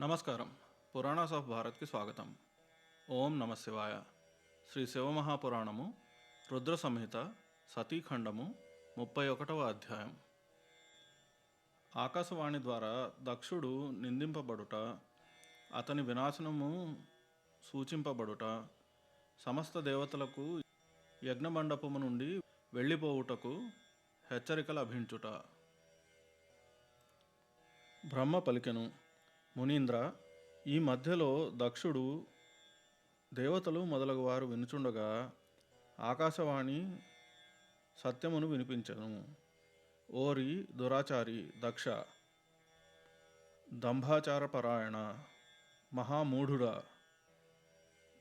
నమస్కారం. పురాణాస్ ఆఫ్ భారత్కి స్వాగతం. ఓం నమ శివాయ. శ్రీ శివమహాపురాణము రుద్ర సంహిత సతీఖండము ముప్పై ఒకటవ అధ్యాయం. ఆకాశవాణి ద్వారా దక్షుడు నిందింపబడుట అతని వినాశనము సూచింపబడుట సమస్త దేవతలకు యజ్ఞమండపము నుండి వెళ్ళిపోవుటకు హెచ్చరిక లభించుట. బ్రహ్మ పలికెను. మునీంద్ర ఈ మధ్యలో దక్షుడు దేవతలు మొదలగు వారు వినుచుండగా ఆకాశవాణి సత్యమును వినిపించను. ఓరి దురాచారి దక్ష దంభాచారపరాయణ మహామూఢుడా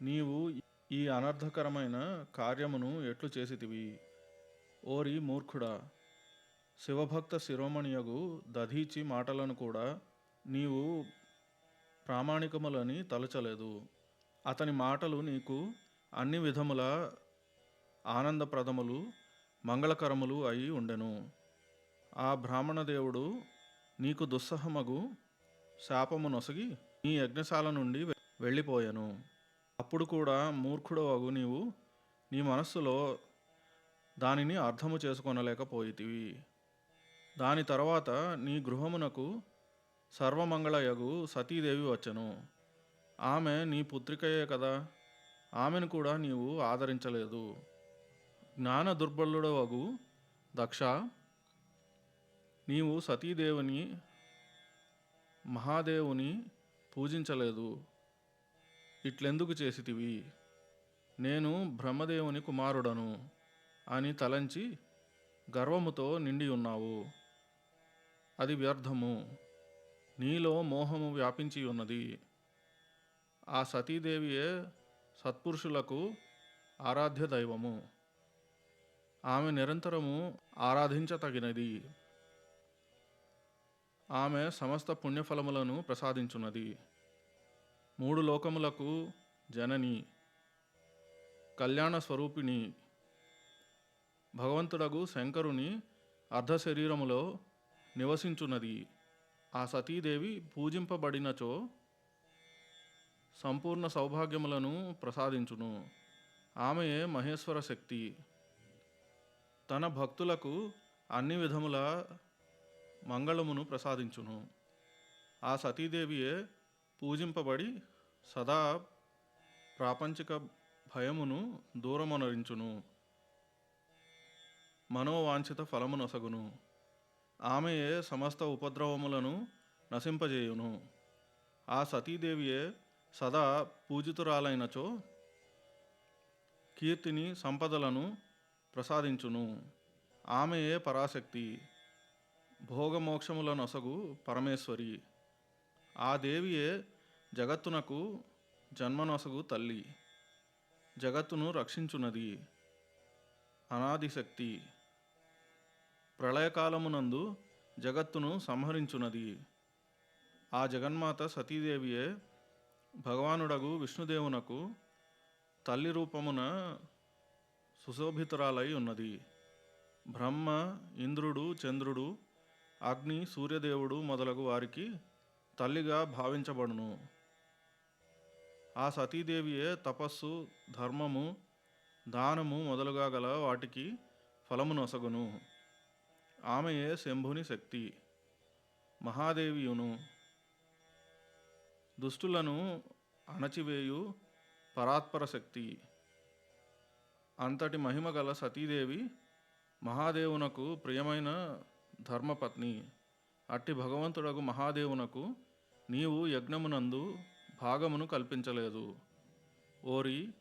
నీవు ఈ అనర్థకరమైన కార్యమును ఎట్లు చేసితివి? ఓరి మూర్ఖుడా శివభక్త శిరోమణియగు దధీచి మాటలను కూడా నీవు ప్రామాణికములని తలచలేదు. అతని మాటలు నీకు అన్ని విధముల ఆనందప్రదములు మంగళకరములు అయి ఉండెను. ఆ బ్రాహ్మణ దేవుడు నీకు దుస్సహమగు శాపము నొసగి నీ యజ్ఞశాల నుండి వెళ్ళిపోయాను. అప్పుడు కూడా మూర్ఖుడవగు నీవు నీ మనస్సులో దానిని అర్థము చేసుకొనలేకపోయితివి. దాని తర్వాత నీ గృహమునకు సర్వమంగళయగు సతీదేవి వచ్చెను. ఆమె నీ పుత్రికయే కదా. ఆమెను కూడా నీవు ఆదరించలేదు. జ్ఞాన దుర్బలుడవగు దక్ష. నీవు సతీదేవిని మహాదేవుని పూజించలేదు. ఇట్లెందుకు చేసితివి? నేను బ్రహ్మదేవుని కుమారుడను అని తలంచి గర్వముతో నిండి ఉన్నావు అది వ్యర్థము. నీలో మోహము వ్యాపించి ఉన్నది. ఆ సతీదేవియే సత్పురుషులకు ఆరాధ్య దైవము. ఆమె నిరంతరము ఆరాధించతగినది. ఆమె సమస్త పుణ్యఫలములను ప్రసాదించున్నది. మూడు లోకములకు జనని కళ్యాణ స్వరూపిణి భగవంతుడగు శంకరుని అర్ధశరీరములో నివసించున్నది. ఆ సతీదేవి పూజింపబడినచో సంపూర్ణ సౌభాగ్యములను ప్రసాదించును. ఆమెయే మహేశ్వర శక్తి. తన భక్తులకు అన్ని విధముల మంగళమును ప్రసాదించును. ఆ సతీదేవియే పూజింపబడి సదా ప్రాపంచిక భయమును దూరమొనరించును. మనోవాంఛిత ఫలమునొసగును. ఆమెయే సమస్త ఉపద్రవములను నశింపజేయును? ఆ సతీదేవియే సదా పూజితురాలైనచో కీర్తిని సంపదలను ప్రసాదించును. ఆమెయే పరాశక్తి? భోగమోక్షముల నొసగు పరమేశ్వరి. ఆ దేవియే జగత్తునకు జన్మనొసగు తల్లి. జగత్తును రక్షించున్నది అనాదిశక్తి. ప్రళయకాలమునందు జగత్తును సంహరించున్నది ఆ జగన్మాత సతీదేవియే భగవానుడగు విష్ణుదేవునకు తల్లి రూపమున సుశోభితురాలై ఉన్నది. బ్రహ్మ ఇంద్రుడు చంద్రుడు అగ్ని సూర్యదేవుడు మొదలగు వారికి తల్లిగా భావించబడును. ఆ సతీదేవియే తపస్సు ధర్మము దానము మొదలుగా గల వాటికి ఫలమునొసగును ఆమెయే శంభుని శక్తి మహాదేవియును. దుష్టులను అణచివేయు పరాత్పర శక్తి. అంతటి మహిమ గల సతీదేవి మహాదేవునకు ప్రియమైన ధర్మపత్ని. అట్టి భగవంతుడకు మహాదేవునకు నీవు యజ్ఞమునందు భాగమును కల్పించలేదు. ఓరి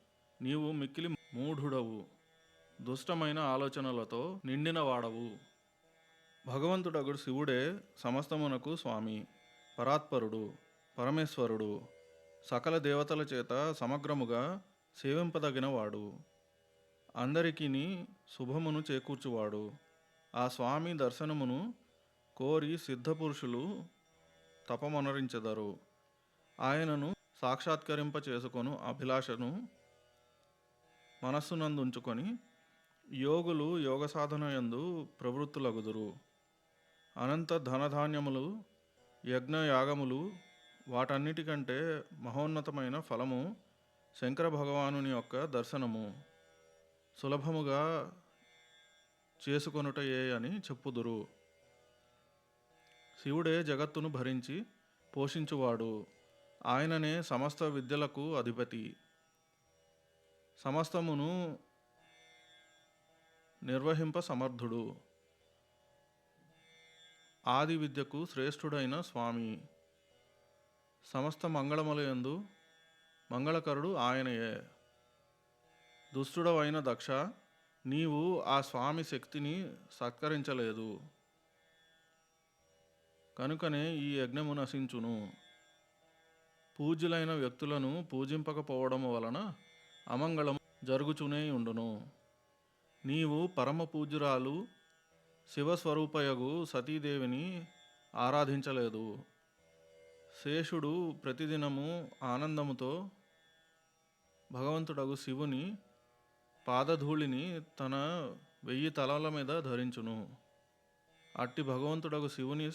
నీవు మిక్కిలి మూఢుడవు. దుష్టమైన ఆలోచనలతో నిండిన వాడవు భగవంతుడగుడు శివుడే సమస్తమునకు స్వామి పరాత్పరుడు పరమేశ్వరుడు సకల దేవతల చేత సమగ్రముగా సేవింపదగినవాడు. అందరికీ శుభమును చేకూర్చువాడు. ఆ స్వామి దర్శనమును కోరి సిద్ధపురుషులు తపమనరించెదరు. ఆయనను సాక్షాత్కరింప చేసుకొను అభిలాషను మనస్సునందుంచుకొని యోగులు యోగ సాధన యందు ప్రవృత్తులగుదురు. అనంత ధనధాన్యములు యజ్ఞయాగములు వాటన్నిటికంటే మహోన్నతమైన ఫలము శంకర భగవానుని యొక్క దర్శనము. సులభముగా చేసుకొనుటయే అని చెప్పుదురు. శివుడే జగత్తును భరించి పోషించువాడు. ఆయననే సమస్త విద్యలకు అధిపతి. సమస్తమును నిర్వహింప సమర్థుడు. ఆది విద్యకు శ్రేష్ఠుడైన స్వామి. సమస్త మంగళములయందు మంగళకరుడు ఆయనయే. దుష్టుడవైన దక్ష నీవు ఆ స్వామి శక్తిని సత్కరించలేదు. కనుకనే ఈ యజ్ఞము నశించును. పూజ్యులైన వ్యక్తులను పూజింపకపోవడం వలన అమంగళం జరుగుచునే ఉండును. నీవు పరమ పూజ్యురాలు శివస్వరూపయగు సతీదేవిని ఆరాధించలేదు. శేషుడు ప్రతిదినము ఆనందముతో భగవంతుడగు శివుని పాదధూళిని తన వెయ్యి తలల మీద ధరించును. అట్టి భగవంతుడగు శివుని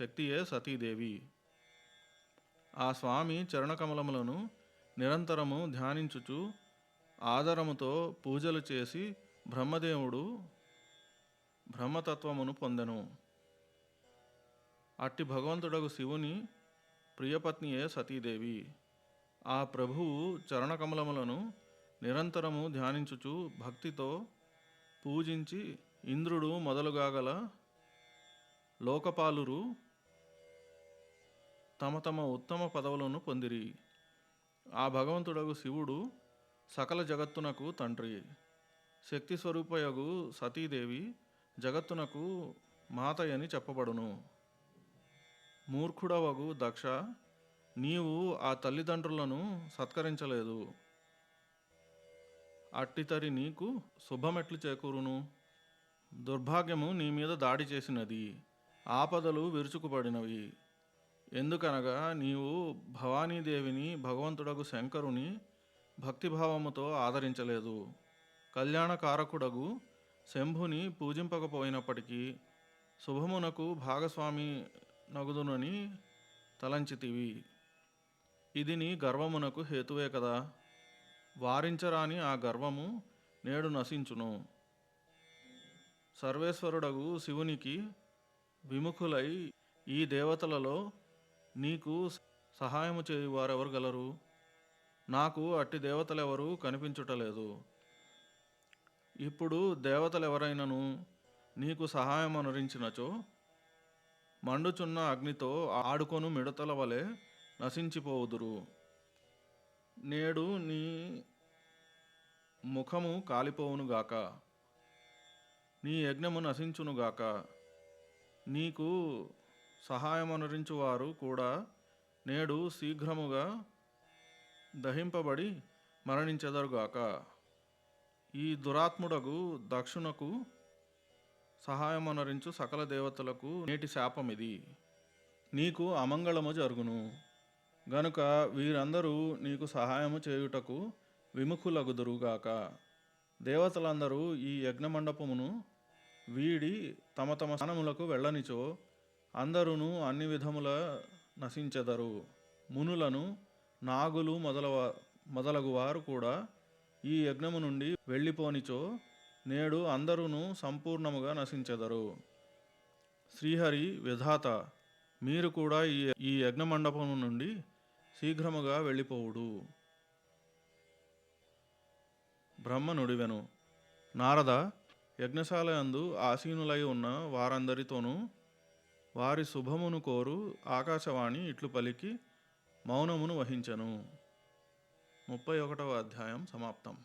శక్తియే సతీదేవి. ఆ స్వామి చరణకమలములను నిరంతరము ధ్యానించుచు ఆదరముతో పూజలు చేసి బ్రహ్మదేవుడు బ్రహ్మతత్వమును పొందెను. అట్టి భగవంతుడగు శివుని ప్రియపత్నియే సతీదేవి. ఆ ప్రభువు చరణకమలములను నిరంతరము ధ్యానించుచు భక్తితో పూజించి ఇంద్రుడు మొదలుగా గల లోకపాలురు తమ తమ ఉత్తమ పదవులను పొందిరి. ఆ భగవంతుడగు శివుడు సకల జగత్తునకు తండ్రి. శక్తి స్వరూపయగు సతీదేవి జగత్తునకు మాతయని చెప్పబడును. మూర్ఖుడవగు దక్ష నీవు ఆ తల్లిదండ్రులను సత్కరించలేదు. అట్టితరి నీకు శుభమెట్లు చేకూరును. దుర్భాగ్యము నీ మీద దాడి చేసినది. ఆపదలు విరుచుకుపడినవి. ఎందుకనగా నీవు భవానీదేవిని భగవంతుడగు శంకరుని భక్తిభావముతో ఆదరించలేదు. కళ్యాణకారకుడగు శంభుని పూజింపకపోయినప్పటికీ శుభమునకు భాగస్వామి నగుదునని తలంచితివి. ఇది నీ గర్వమునకు హేతువే కదా. వారించరాని ఆ గర్వము నేడు నశించును. సర్వేశ్వరుడగు శివునికి విముఖులై ఈ దేవతలలో నీకు సహాయము చేయువారెవరు గలరు? నాకు అట్టి దేవతలెవరూ కనిపించుటలేదు. ఇప్పుడు దేవతలెవరైనను నీకు సహాయం అనురించినచో మండుచున్న అగ్నితో ఆడుకొను మిడతల వలె నశించిపోవుదురు. నేడు నీ ముఖము కాలిపోవునుగాక నీ యజ్ఞము నశించునుగాక నీకు సహాయమనురించువారు కూడా నేడు శీఘ్రముగా దహింపబడి మరణించెదరుగాక ఈ దురాత్ముడగు దక్షునకు సహాయమనరించు సకల దేవతలకు నేటి శాపం ఇది. నీకు అమంగళము జరుగును. గనుక వీరందరూ నీకు సహాయము చేయుటకు విముఖులగుదురుగాక. దేవతలందరూ ఈ యజ్ఞమండపమును వీడి తమ తమ స్థానములకు వెళ్ళనిచో అందరూ అన్ని విధముల నశించెదరు. మునులను నాగులు మొదలవ మొదలగు వారు కూడా ఈ యజ్ఞము నుండి వెళ్ళిపోనిచో నేడు అందరూను సంపూర్ణముగా నశించెదరు. శ్రీహరి విధాత మీరు కూడా ఈ ఈ యజ్ఞమండపము నుండి శీఘ్రముగా వెళ్ళిపోవుడు. బ్రహ్మ నుడివెను నారద యజ్ఞశాలయందు ఆసీనులై ఉన్న వారందరితోనూ వారి శుభమును కోరు ఆకాశవాణి ఇట్లు పలికి మౌనమును వహించెను. ముప్పై ఒకటవ అధ్యాయం సమాప్తం.